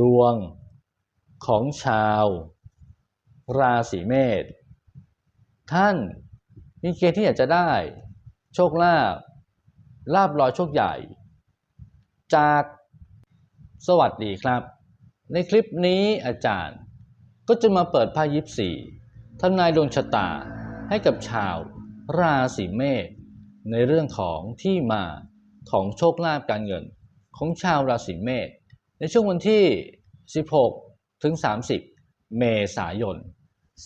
ดวงของชาว ราศีเมษท่านมีเกณฑ์ที่อยากจะได้ โชคลาภลาบลอยโชคใหญ่ จากสวัสดีครับ ในคลิปนี้อาจารย์ก็จะมาเปิดไพ่ยิปซีทำนายดวงชะตาให้กับชาว ราศีเมษในเรื่องของที่มาของโชคลาภการเงินของชาวราศีเมษ ในช่วงวันที่ 16 ถึง 30 เมษายน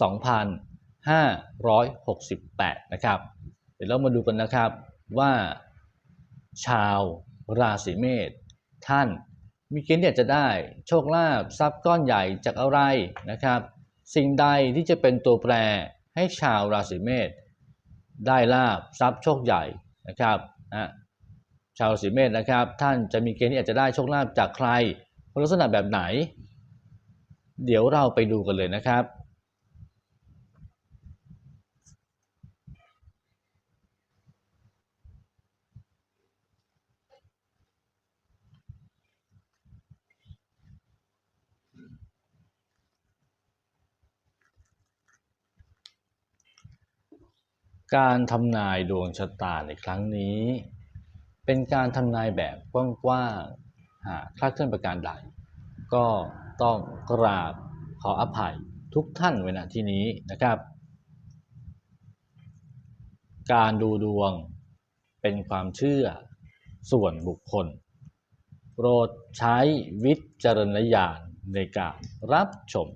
2568 นะครับ เดี๋ยวเรามาดูกันนะครับว่าชาวราศีเมษท่านมีเกณฑ์ที่จะได้โชคลาภทรัพย์ก้อนใหญ่จากอะไรนะครับ สิ่งใดที่จะเป็นตัวแปรให้ชาวราศีเมษได้ลาบทรัพย์โชคใหญ่นะครับนะชาวราศีเมษนะครับ ท่านจะมีเกณฑ์ที่อาจจะได้โชคลาภจากใคร ลักษณะแบบไหน เดี๋ยวเราไปดูกันเลยนะครับ การทำนายดวงชะตาในครั้งนี้ เป็นการทำนายแบบกว้างๆ คลาดเคลื่อนประการใด ก็ต้องกราบขออภัยทุกท่านไว้ณที่นี้นะครับ การดูดวงเป็นความเชื่อส่วนบุคคล โปรดใช้วิจารณญาณในการรับชม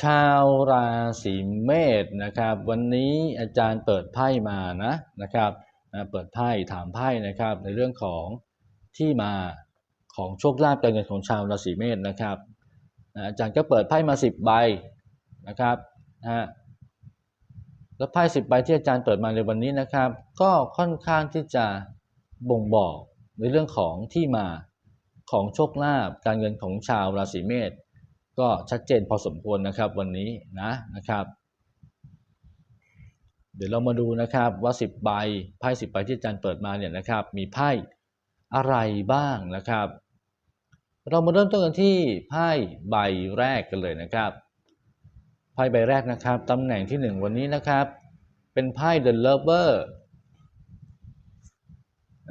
ชาวราศีเมษนะครับ วันนี้อาจารย์เปิดไพ่มานะนะครับเปิดไพ่ถามไพ่นะครับในเรื่องของที่มาของโชคลาภการเงินของชาวราศีเมษนะครับอาจารย์ก็เปิดไพ่มาสิบใบนะครับนะฮะแล้วไพ่สิบใบที่อาจารย์เปิดมาในวันนี้นะครับ ก็ค่อนข้างที่จะบ่งบอกในเรื่องของที่มา ของโชคลาภการเงินของชาวราศีเมษก็ชัดเจนพอสมควรนะครับวันนี้นะนะครับ เดี๋ยวเรามาดูนะครับว่า 10 ใบไพ่10ใบที่อาจารย์เปิดมาเนี่ยนะครับมีไพ่อะไรบ้างนะครับ เรามาเริ่มต้นกันที่ไพ่ใบแรกกันเลยนะครับไพ่ใบแรกนะครับตำแหน่งที่ 1 วันนี้นะครับ เป็นไพ่ The Lover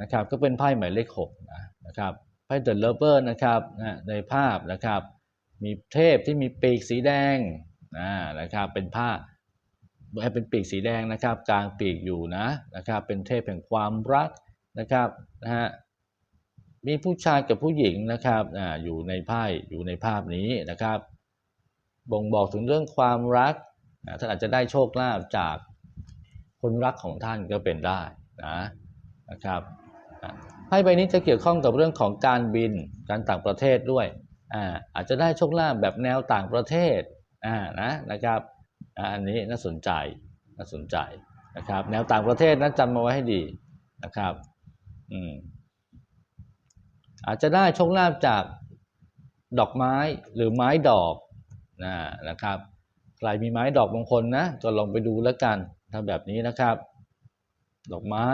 นะครับก็เป็นไพ่หมายเลข6นะนะครับ ไพ่ The Lover นะครับนะในภาพนะครับ มีเทพที่มีปีกสีแดงนะนะครับเป็นผ้าเป็นปีกสีแดงนะครับกลางปีกอยู่นะนะครับ เป็นเทพแห่งความรักนะครับนะฮะมีผู้ชายกับผู้หญิงนะครับอ่าอยู่ในไพ่อยู่ในภาพนี้นะครับ บ่งบอกถึงเรื่องความรักนะท่านอาจจะได้โชคลาภจากคนรักของท่านก็เป็นได้นะนะครับไพ่ใบนี้จะเกี่ยวข้องกับเรื่องของการบินการต่างประเทศด้วยอ่าอาจจะได้โชคลาภแบบแนวต่างประเทศอ่านะนะครับอันนี้น่าสนใจน่าสนใจนะครับ แนวต่างประเทศนะจำมาไว้ให้ดีนะครับอืมอาจจะได้โชคลาภจากดอกไม้หรือไม้ดอกนะนะครับใครมีไม้ดอกบางคนนะก็ลองไปดูแล้วกันทำแบบนี้นะครับ ดอกไม้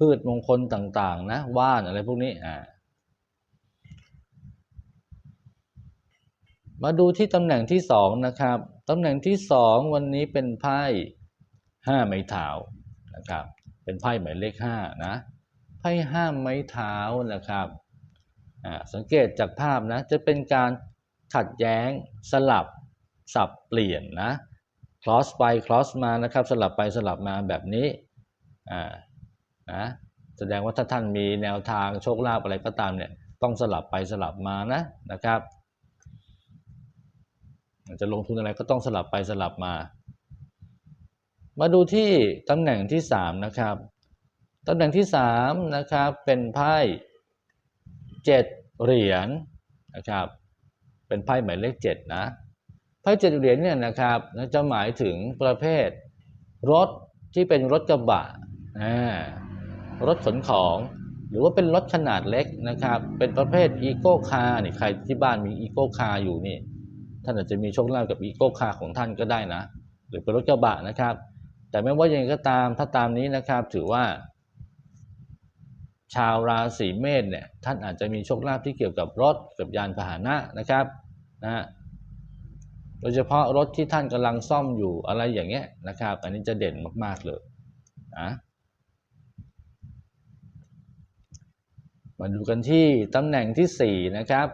พืชมงคลต่างๆ นะว่านอะไรพวกนี้อ่ามาดูที่ตำแหน่งที่สองนะครับตำแหน่งที่สองวันนี้เป็นไพ่ห้าไม้เท้านะครับ เป็นไพ่หมายเลขห้านะไพ่ห้าไม้เท้านะครับอ่าสังเกตจากภาพนะจะเป็นการขัดแย้งสลับสับเปลี่ยนนะ cross ไป cross มานะครับ สลับไปสลับมาแบบนี้อ่า นะแสดงว่าถ้าท่านมีแนวทางโชคลาภอะไรก็ตามเนี่ยต้องสลับไปสลับมานะนะครับจะลงทุนอะไรก็ต้องสลับไปสลับมา มาดูที่ตำแหน่งที่สามนะครับตำแหน่งที่สามนะครับเป็นไพ่เจ็ดเหรียญนะครับเป็นไพ่หมายเลขเจ็ดนะไพ่เจ็ดเหรียญเนี่ยนะครับจะหมายถึงประเภทรถที่เป็นรถกระบะอ่า รถขนของ หรือว่าเป็นรถขนาดเล็กนะครับ เป็นประเภทอีโก้คาร์นี่ใครที่บ้านมีอีโก้คาร์อยู่นี่ ท่านอาจจะมีโชคลาภกับอีโก้คาร์ของท่านก็ได้นะ หรือเป็นรถกระบะนะครับ แต่ไม่ว่ายังไงก็ตามถ้าตามนี้นะครับ ถือว่า ชาวราศีเมษเนี่ยท่านอาจจะมีโชคลาภที่เกี่ยวกับรถกับยานพาหนะนะครับนะโดยเฉพาะรถที่ท่านกำลังซ่อมอยู่อะไรอย่างเงี้ยนะครับ อันนี้จะเด่นมาก ๆ เลยนะ มาดูกันที่ตำแหน่งที่4นะครับ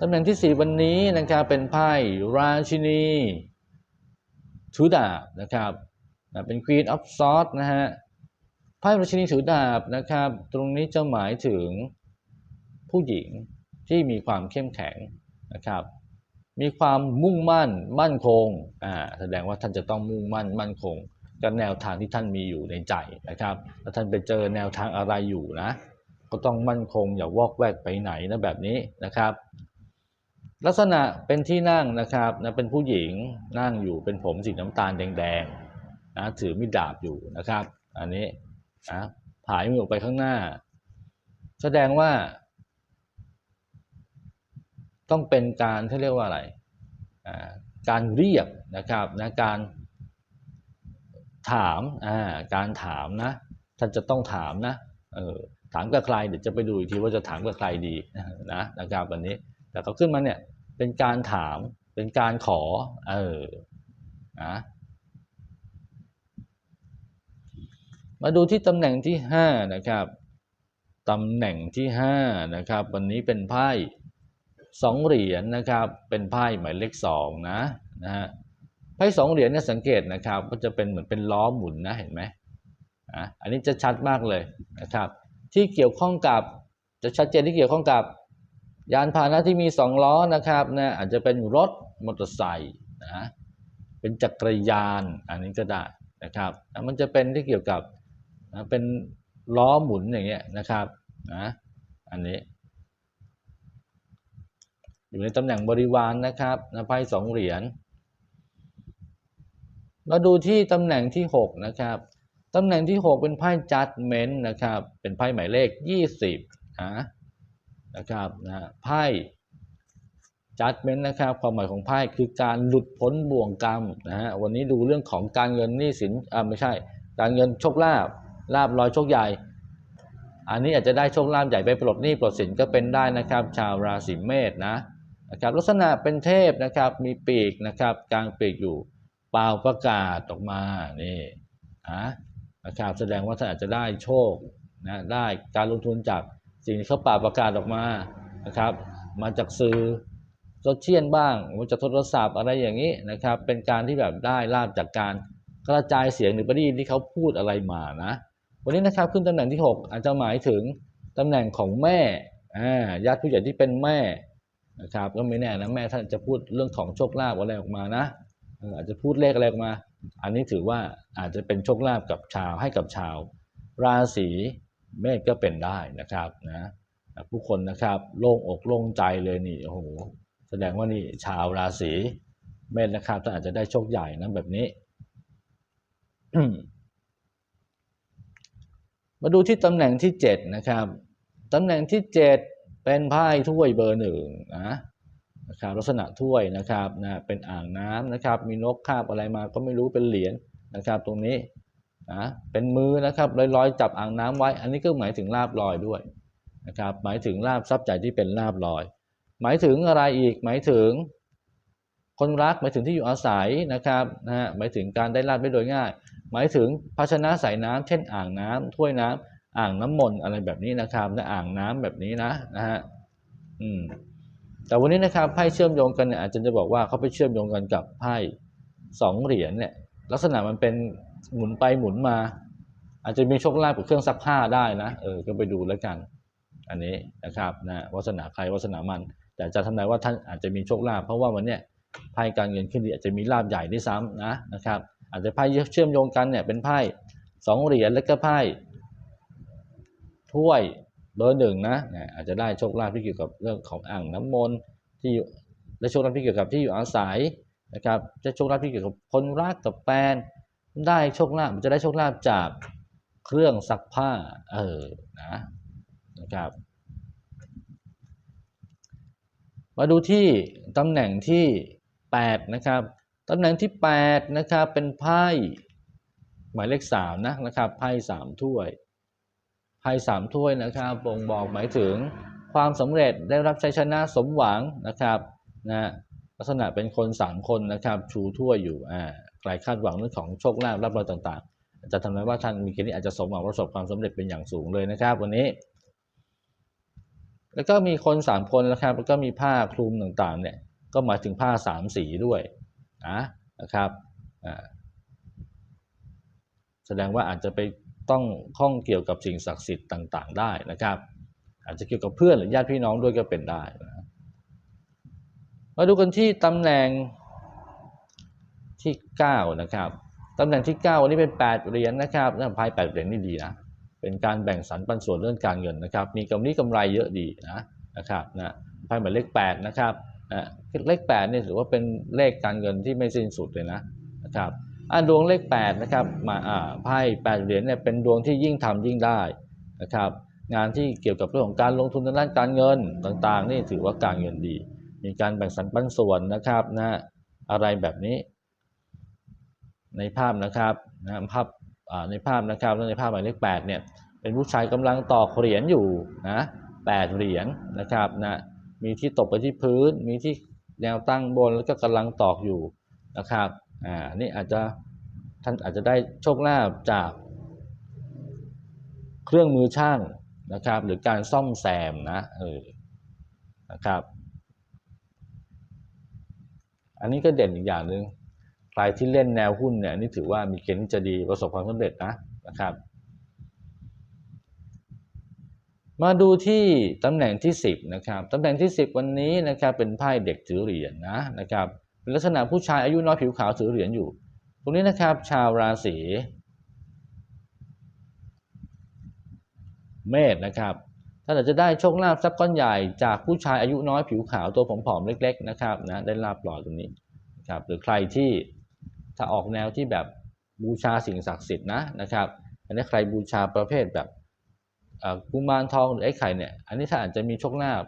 ตำแหน่งที่ 4 วันนี้นะครับเป็นไพ่ราชินีถือดาบนะครับเป็น Queen of Swords นะฮะไพ่ราชินีถือดาบนะครับ ตรงนี้จะหมายถึงผู้หญิงที่มีความเข้มแข็งนะครับ มีความมุ่งมั่นมั่นคงอ่าแสดงว่าท่านจะต้องมุ่งมั่นมั่นคงกับแนวทางที่ท่านมีอยู่ในใจนะครับแล้วท่านไปเจอแนวทางอะไรอยู่นะ ก็ต้องมั่นคงอย่าวอกแวกไปไหนนะแบบนี้นะครับ ลักษณะเป็นที่นั่งนะครับนะเป็นผู้หญิงนั่งอยู่เป็นผมสีน้ำตาลแดงๆนะถือมีดดาบอยู่นะครับ อันนี้นะผายมือออกไปข้างหน้า แสดงว่า ต้องเป็นการที่เรียกว่าอะไรการเรียกนะครับนะการถามการถามนะ ท่านจะต้องถามนะเออ ถามกับใครเดี๋ยวจะไปดูอีกทีว่าจะถามกับใครดีนะนะครับวันนี้ แต่เขาขึ้นมาเนี่ยเป็นการถามเป็นการขอเออนะมาดูที่ตำแหน่งที่ห้านะครับตำแหน่งที่ห้านะครับวันนี้เป็นไพ่สองเหรียญนนะครับเป็นไพ่หมายเลขสองนะนะฮะไพ่สองเหรียญเนี่ยสังเกตนะครับก็จะเป็นเหมือนเป็นล้อหมุนนะเห็นไหมอะอันนี้จะชัดมากเลยนะครับ ที่เกี่ยวข้องกับ จะชัดเจนที่เกี่ยวข้องกับ ยานพาหนะที่มีสองล้อนะครับนะอาจจะเป็นรถมอเตอร์ไซค์นะเป็นจักรยานอันนี้ก็ได้นะครับมันจะเป็นที่เกี่ยวกับนะเป็นล้อหมุนอย่างเงี้ยนะครับนะอันนี้ อยู่ในตำแหน่งบริวารนนะครับนะไพ่สองเหรียญมาดูที่ตำแหน่งที่ 6 นะครับ ตำแหน่งที่ 6 เป็นไพ่ judgment นะครับ เป็นไพ่หมายเลข 20นะนะครับนะไพ่ judgment นะครับ ความหมายของไพ่คือการหลุดพ้นบ่วงกรรมนะฮะวันนี้ดูเรื่องของการเงินหนี้สินอ่าไม่ใช่ การเงินโชคลาภลาบลอยโชคใหญ่ อันนี้อาจจะได้โชคลาภใหญ่ไปปลดหนี้ปลดสินก็เป็นได้นะครับ ชาวราศีเมษนะนะครับลักษณะเป็นเทพนะครับมีปีกนะครับกลางปีกอยู่เปล่าประกาศออกมานี่นะ นะครับแสดงว่าท่านอาจจะได้โชคนะได้การลงทุนจากสิ่งที่เขาป่าประกาศออกมานะครับ มาจากสื่อโซเชียลบ้างมาจากโทรศัพท์อะไรอย่างนี้นะครับ เป็นการที่แบบได้ลาบจากการกระจายเสียงหรือประดีที่เขาพูดอะไรมานะ วันนี้นะครับขึ้นตำแหน่งที่ 6 อาจจะหมายถึงตำแหน่งของแม่ญาติผู้ใหญ่ที่เป็นแม่นะครับก็ไม่แน่นะแม่ท่านจะพูดเรื่องของโชคลาภอะไรออกมานะอาจจะพูดเลขอะไรออกมา อันนี้ถือว่าอาจจะเป็นโชคลาภกับชาวให้กับชาว ราศีเมษก็เป็นได้นะครับนะผู้คนนะครับโล่งอกโล่งใจเลยนี่โอ้โหแสดงว่านี่ชาวราศีเมษนะครับท่านอาจจะได้โชคใหญ่นะแบบนี้ มาดูที่ตำแหน่งที่ 7 นะครับตำแหน่งที่ 7 เป็นไพ่ถ้วยเบอร์หนึ่งนะ นะครับลักษณะถ้วยนะครับนะเป็นอ่างน้ำนะครับ มีนกคาบอะไรมาก็ไม่รู้เป็นเหรียญนะครับตรงนี้นะเป็นมือนะครับลอยๆ จับอ่างน้ำไว้ อันนี้ก็หมายถึงลาบลอยด้วยนะครับหมายถึงลาบทรัพย์ใจที่เป็นลาบลอย หมายถึงอะไรอีกหมายถึง คนรักหมายถึงที่อยู่อาศัยนะครับนะฮะหมายถึงการได้ลาบได้โดยง่าย หมายถึงภาชนะใส่น้ำเช่น อ่างน้ำถ้วยน้ำอ่างน้ำมนต์อะไรแบบนี้นะครับนะอ่างน้ำแบบนี้นะนะฮะอืม แต่วันนี้นะครับไพ่เชื่อมโยงกันเนี่ยอาจารย์จะบอกว่าเขาไปเชื่อมโยงกันกับไพ่สองเหรียญเนี่ยลักษณะมันเป็นหมุนไปหมุนมา อาจจะมีโชคลาภกับเครื่องซักผ้าได้นะเออก็ไปดูแล้วกัน อันนี้นะครับนะวาสนาใครวาสนามัน แต่จะทำนายว่าท่านอาจจะมีโชคลาภเพราะว่าวันเนี้ยไพ่การเงินขึ้นดีอาจจะมีลาบใหญ่ด้วยซ้ำนะนะครับ อาจจะไพ่เชื่อมโยงกันเนี่ยเป็นไพ่สองเหรียญแล้วก็ไพ่ถ้วย เบอร์หนึ่งนะอาจจะได้โชคลาภที่เกี่ยวกับเรื่องของอ่างน้ำมนต์ที่อยู่ได้โชคลาภที่เกี่ยวกับที่อยู่อาศัยนะครับจะโชคลาภที่เกี่ยวกับคนรักกับแฟนได้โชคลาภจะได้โชคลาภจากเครื่องซักผ้าเออนะนะครับ มาดูที่ตำแหน่งที่ 8 นะครับตำแหน่งที่ 8 นะครับ เป็นไพ่หมายเลข3นะนะครับไพ่3ถ้วย ไพ่3ถ้วยนะครับบ่งบอกหมายถึงความสำเร็จได้รับชัยชนะสมหวังนะครับนะลักษณะเป็นคน3คนนะครับชูถ้วยอยู่อ่าใครคาดหวังเรื่องของโชคลาภรับรอยต่างๆจะทำให้ว่าท่านมีเกณฑ์ที่อาจจะสมหวังประสบความสำเร็จเป็นอย่างสูงเลยนะครับ วันนี้ แล้วก็มีคนสามคนนะครับแล้วก็มีผ้าคลุมต่างๆ เนี่ยก็หมายถึงผ้าสามสีด้วยนะนะครับอ่าแสดงว่าอาจจะไป ต้องข้องเกี่ยวกับสิ่งศักดิ์สิทธิ์ต่างๆ ได้นะครับ อาจจะเกี่ยวกับเพื่อนหรือญาติพี่น้องด้วยก็เป็นได้นะมาดูกันที่ตำแหน่งที่ 9 นะครับตำแหน่งที่ 9 วันนี้เป็น 8 เหรียญนะครับนะไพ่8เหรียญนี่ดีนะ เป็นการแบ่งสรรปันส่วนเรื่องการเงินนะครับ มีกำไรกำไรเยอะดีนะนะครับนะไพ่หมายเลข 8 นะครับนะเลข8เนี่ยถือว่าเป็นเลขการเงินที่ไม่สิ้นสุดเลยนะนะครับ อ่าดวงเลข8นะครับมาอ่าไพ่8เหรียญเนี่ยเป็นดวงที่ยิ่งทำยิ่งได้นะครับงานที่เกี่ยวกับเรื่องของการลงทุนทางด้านการเงินต่างๆ นี่ถือว่าการเงินดี มีการแบ่งสรรปันส่วนนะครับนะอะไรแบบนี้ ในภาพนะครับนะภาพอ่าในภาพนะครับในภาพหมายเลข8เนี่ยเป็นผู้ชายกำลังตอกเหรียญอยู่นะแปดเหรียญนะครับนะมีที่ตกไปที่พื้น มีที่แนวตั้งบนแล้วก็กำลังตอกอยู่นะครับ อ่านี่อาจจะท่านอาจจะได้โชคลาภจากเครื่องมือช่างนะครับ หรือการซ่อมแซมนะเออนะครับ อันนี้ก็เด่นอีกอย่างหนึ่งใครที่เล่นแนวหุ้นเนี่ยอันนี่ถือว่ามีเกณฑ์ที่จะดีประสบความสำเร็จนะนะครับ มาดูที่ตำแหน่งที่ 10นะครับตำแหน่งที่ 10 วันนี้นะครับเป็นไพ่เด็กถือเหรียญนะนะครับ เป็นลักษณะผู้ชายอายุน้อยผิวขาวถือเหรียญอยู่ ตรงนี้นะครับ ชาวราศีเมษนะครับท่านอาจจะได้โชคลาภทรัพย์ก้อนใหญ่จากผู้ชายอายุน้อยผิวขาวตัวผอมๆเล็ก ๆ นะครับนะได้ลาบปลอดตรงนี้ครับหรือใครที่ถ้าออกแนวที่แบบบูชาสิ่งศักดิ์สิทธิ์นะนะครับอันนี้ใครบูชาประเภทแบบกุมารทองหรือไอ้ไข่เนี่ยอันนี้ถ้าอาจจะมีโชคลาภ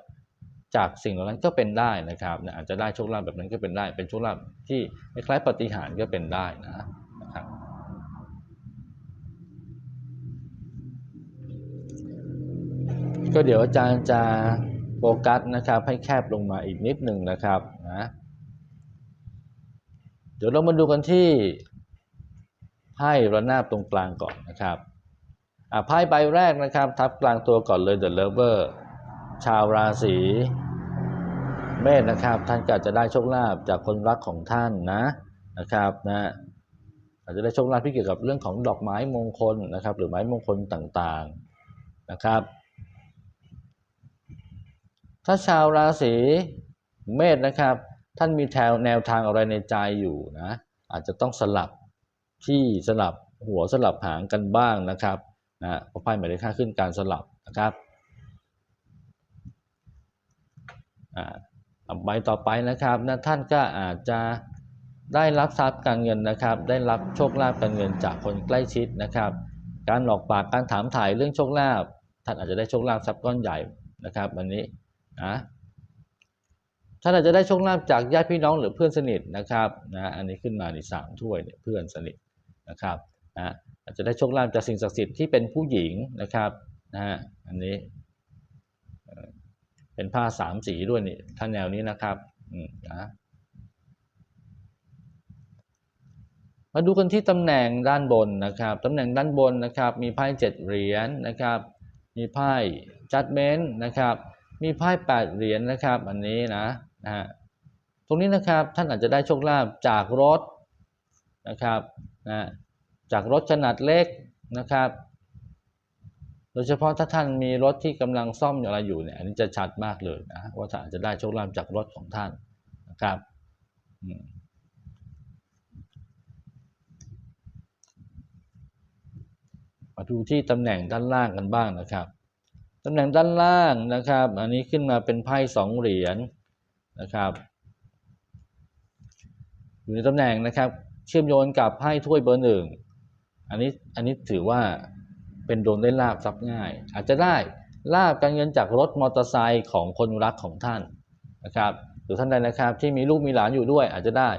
จากสิ่งเหล่านั้นก็เป็นได้นะครับนะอาจจะได้โชคลาภแบบนั้นก็เป็นได้ เป็นโชคลาภที่คล้ายๆปฏิหารก็เป็นได้นะนะครับก็เดี๋ยวอาจารย์จะโฟกัสนะครับให้แคบลงมาอีกนิดหนึ่งนะครับนะเดี๋ยวเรามาดูกันที่ไพ่ระนาบตรงกลางก่อนนะครับอะไพ่ใบแรกนะครับ ทับกลางตัวก่อนเลย The Lover ชาวราศีเมษนะครับ ท่านก็จะได้โชคลาภจากคนรักของท่านนะนะครับนะอาจจะได้โชคลาภที่เกี่ยวกับเรื่องของดอกไม้มงคลนะครับ หรือไม้มงคลต่างๆนะครับ ถ้าชาวราศีเมษนะครับ ท่านมีแถวแนวทางอะไรในใจอยู่นะอาจจะต้องสลับที่สลับหัวสลับหางกันบ้างนะครับนะเพราะไพ่หมายเลขห้าขึ้นการสลับนะครับอ่า ใบต่อไปนะครับนะท่านก็อาจจะได้รับทรัพย์การเงินนะครับ ได้รับโชคลาภการเงินจากคนใกล้ชิดนะครับ การหลอกปากการถามถ่ายเรื่องโชคลาภท่านอาจจะได้โชคลาภทรัพย์ก้อนใหญ่นะครับวันนี้นะท่านอาจจะได้โชคลาภจากญาติพี่น้องหรือเพื่อนสนิทนะครับนะอันนี้ขึ้นมาในสามถ้วยเนี่ยเพื่อนสนิทนะครับนะอาจจะได้โชคลาภจากสิ่งศักดิ์สิทธิ์ที่เป็นผู้หญิงนะครับนะฮะอันนี้ เป็นผ้าสามสีด้วยนี่ท่านแนวนี้นะครับอืมนะมาดูกันที่ตำแหน่งด้านบนนะครับตำแหน่งด้านบนนะครับ มีไพ่เจ็ดเหรียญนะครับ มีไพ่จัดเมนต์นะครับ มีไพ่แปดเหรียญนะครับ อันนี้นะนะฮะตรงนี้นะครับท่านอาจจะได้โชคลาภจากรถนะครับนะจากรถขนาดเล็กนะครับ โดยเฉพาะถ้าท่านมีรถที่กำลังซ่อมอะไรอยู่เนี่ยอันนี้จะชัดมากเลยนะว่าท่านอาจจะได้โชคลาภจากรถของท่านนะครับมมาดูที่ตำแหน่งด้านล่างกันบ้างนะครับตำแหน่งด้านล่างนะครับ อันนี้ขึ้นมาเป็นไพ่สองเหรียญนะครับอยู่ในตำแหน่งนะครับ เชื่อมโยงกับไพ่ถ้วยเบอร์หนึ่งอันนี้อันนี้ถือว่า เป็นโดนได้ลาบทรัพย์ง่าย อาจจะได้ลาบการเงินจากรถมอเตอร์ไซค์ของคนรักของท่านนะครับหรือท่านใดนะครับที่มีลูกมีหลานอยู่ด้วยอาจจะได้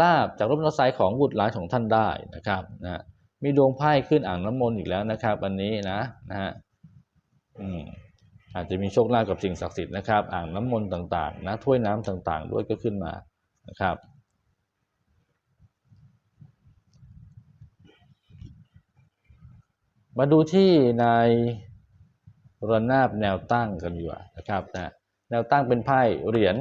ลาบจากรถมอเตอร์ไซค์ของบุตรหลานของท่านได้นะครับนะมีดวงไพ่ขึ้นอ่างน้ำมนต์อีกแล้วนะครับวันนี้นะนะฮะอืมอาจจะมีโชคลาภกับสิ่งศักดิ์สิทธิ์นะครับ อ่างน้ำมนต์ต่างๆนะถ้วยน้ำต่างๆ ด้วยก็ขึ้นมานะครับ มาดูที่ในระนาบแนวตั้งกันดีกว่านะครับนะแนวตั้งเป็นไพ่เหรียญ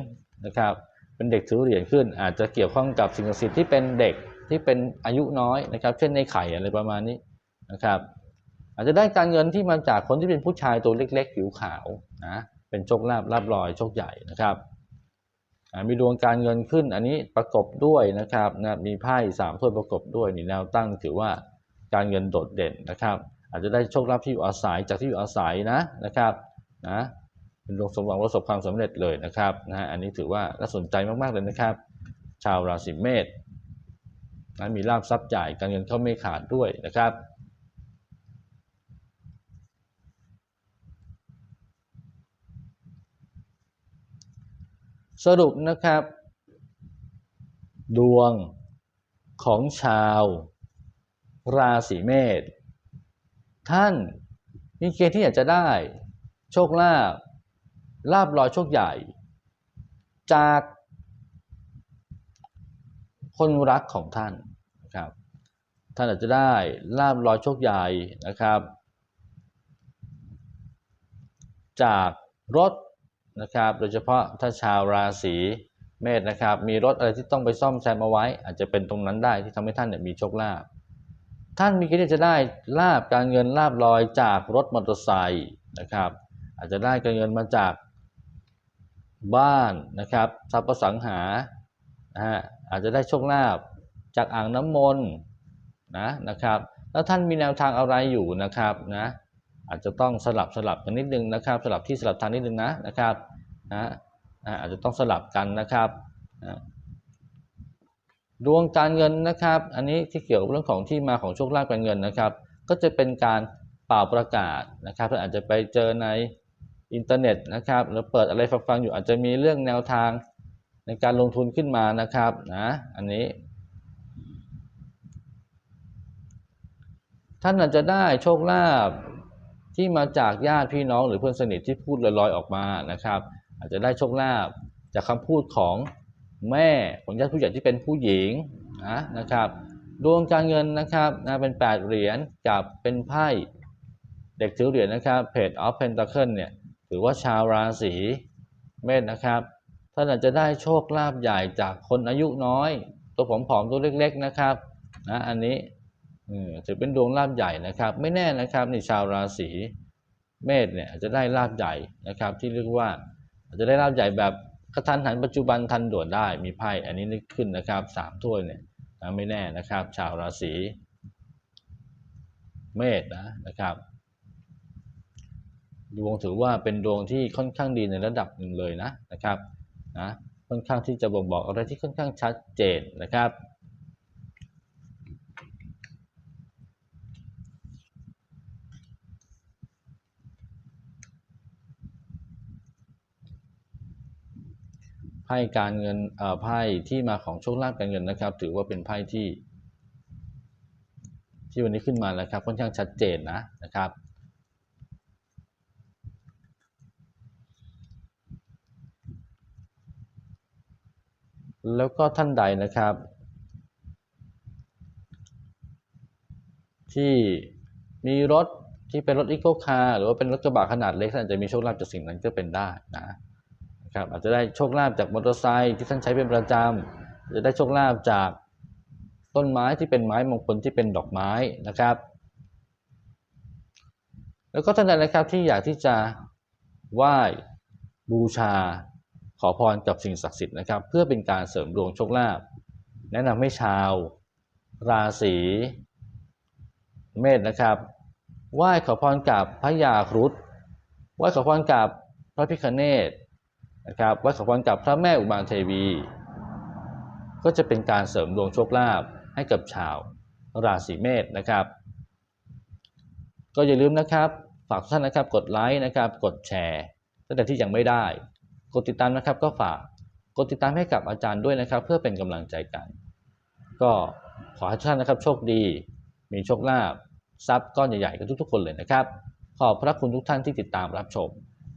นะครับ เป็นเด็กถือเหรียญขึ้น อาจจะเกี่ยวข้องกับสิ่งศักดิ์สิทธิ์ที่เป็นเด็กที่เป็นอายุน้อยนะครับ เช่นในไข่อะไรประมาณนี้นะครับ อาจจะได้การเงินที่มาจากคนที่เป็นผู้ชายตัวเล็กๆผิวขาวนะเป็นโชคลาภลาบลอยโชคใหญ่นะครับมีดวงการเงินขึ้นอันนี้ประกบด้วยนะครับนะมีไพ่สามถ้วยประกบด้วยนี่แนวตั้งถือว่าการเงินโดดเด่นนะครับ อาจจะได้โชคลาภที่อยู่อาศัยจากที่อยู่อาศัยนะนะครับนะเป็นดวงสมหวังประสบความสำเร็จเลยนะครับนะฮะอันนี้ถือว่าน่าสนใจมากๆเลยนะครับ ชาวราศีเมษนะมีลาภทรัพย์จ่ายการเงินเข้าไม่ขาดด้วยนะครับสรุปนะครับ ดวงของชาวราศีเมษ ท่านมีเกณฑ์ที่อยากจะได้ โชคลาภลาบลอยโชคใหญ่ จากคนรักของท่านนะครับท่านอาจจะได้ลาบลอยโชคใหญ่นะครับ จากรถนะครับ โดยเฉพาะถ้าชาวราศีเมษนะครับ มีรถอะไรที่ต้องไปซ่อมแซมเอาไว้ อาจจะเป็นตรงนั้นได้ที่ทำให้ท่านเนี่ยมีโชคลาภ ท่านมีเกณฑ์จะได้ลาบการเงินลาบลอยจากรถมอเตอร์ไซค์นะครับ อาจจะได้การเงินมาจากบ้านนะครับทรัพย์สังหานะฮะอาจจะได้โชคลาภจากอ่างน้ำมนต์นะนะครับ แล้วท่านมีแนวทางอะไรอยู่นะครับนะอาจจะต้องสลับสลับกันนิดนึงนะครับ สลับที่สลับทางนิดนึงนะนะครับนะนะอาจจะต้องสลับกันนะครับนะ ดวงการเงินนะครับ อันนี้ที่เกี่ยวกับเรื่องของที่มาของโชคลาภการเงินนะครับ ก็จะเป็นการเป่าประกาศนะครับท่าอาจจะไปเจอในอินเทอร์เน็ตนะครับแล้วเปิดอะไรฟังๆอยู่อาจจะมีเรื่องแนวทางในการลงทุนขึ้นมานะครับนะอันนี้ ท่านอาจจะได้โชคลาภที่มาจากญาติพี่น้องหรือเพื่อนสนิทที่พูดลอยๆออกมานะครับ อาจจะได้โชคลาภจากคำพูดของ แม่ของญาติผู้ใหญ่ที่เป็นผู้หญิงนะนะครับดวงการเงินนะครับนะเป็น 8 เหรียญกับเป็นไพ่เด็กถือเหรียญนะครับเพจออฟเพนต a เคิลเนี่ยถือว่าชาวราศีเมษนะครับท่านอาจจะได้โชคลาภใหญ่จากคนอายุน้อย ตัวผอมๆตัวเล็ก ๆนะครับนะอันนี้ถือเป็นดวงลาภใหญ่นะครับ ไม่แน่นะครับนี่ชาวราศีเมษเนี่ยอาจจะได้ลาภใหญ่นะครับ ที่เรียกว่าอาจจะได้ลาภใหญ่แบบ กระทันหันปัจจุบันทันด่วนได้มีไพ่อันนี้นึกขึ้นนะครับสามถ้วยเนี่ยนะไม่แน่นะครับ ชาวราศีเมษนะนะครับ ดวงถือว่าเป็นดวงที่ค่อนข้างดีในระดับหนึ่งเลยนะนะครับนะค่อนข้างที่จะบ่งบอกอะไรที่ค่อนข้างชัดเจนนะครับ ไพ่การเงินไพ่ที่มาของโชคลาภการเงินนะครับ ถือว่าเป็นไพ่ที่ ที่วันนี้ขึ้นมาแล้วครับค่อนข้างชัดเจนนะนะครับแล้วก็ท่านใดนะครับ ที่มีรถที่เป็นรถอีโคคาร์หรือว่าเป็นรถกระบะขนาดเล็กท่านอาจจะมีโชคลาภจากสิ่งนั้นก็เป็นได้นะ ครับอาจจะได้โชคลาภจากมอเตอร์ไซค์ที่ท่านใช้เป็นประจำจจะได้โชคลาภจากต้นไม้ที่เป็นไม้มงคลที่เป็นดอกไม้นะครับ แล้วก็ท่านใดนะครับที่อยากที่จะไหว้บูชาขอพรกับสิ่งศักดิ์สิทธิ์นะครับ เพื่อเป็นการเสริมดวงโชคลาภแนะนำให้ชาวราศีเมษนะครับไหว้ขอพรกับพระยาครุฑไหว้ขอพรกับพระพิคเนต นะครับไหว้ขอพรกับพระแม่อุมาเทวี ก็จะเป็นการเสริมดวงโชคลาภให้กับชาวราศีเมษนะครับ ก็อย่าลืมนะครับฝากท่านนะครับกดไลค์นะครับ กดแชร์ตั้งแต่ที่ยังไม่ได้ กดติดตามนะครับก็ฝากกดติดตามให้กับอาจารย์ด้วยนะครับ เพื่อเป็นกำลังใจกัน ก็ขอให้ท่านนะครับโชคดี มีโชคลาภทรัพย์ก้อนใหญ่ๆกันทุกๆ คนเลยนะครับ ขอบพระคุณทุกท่านที่ติดตามรับชม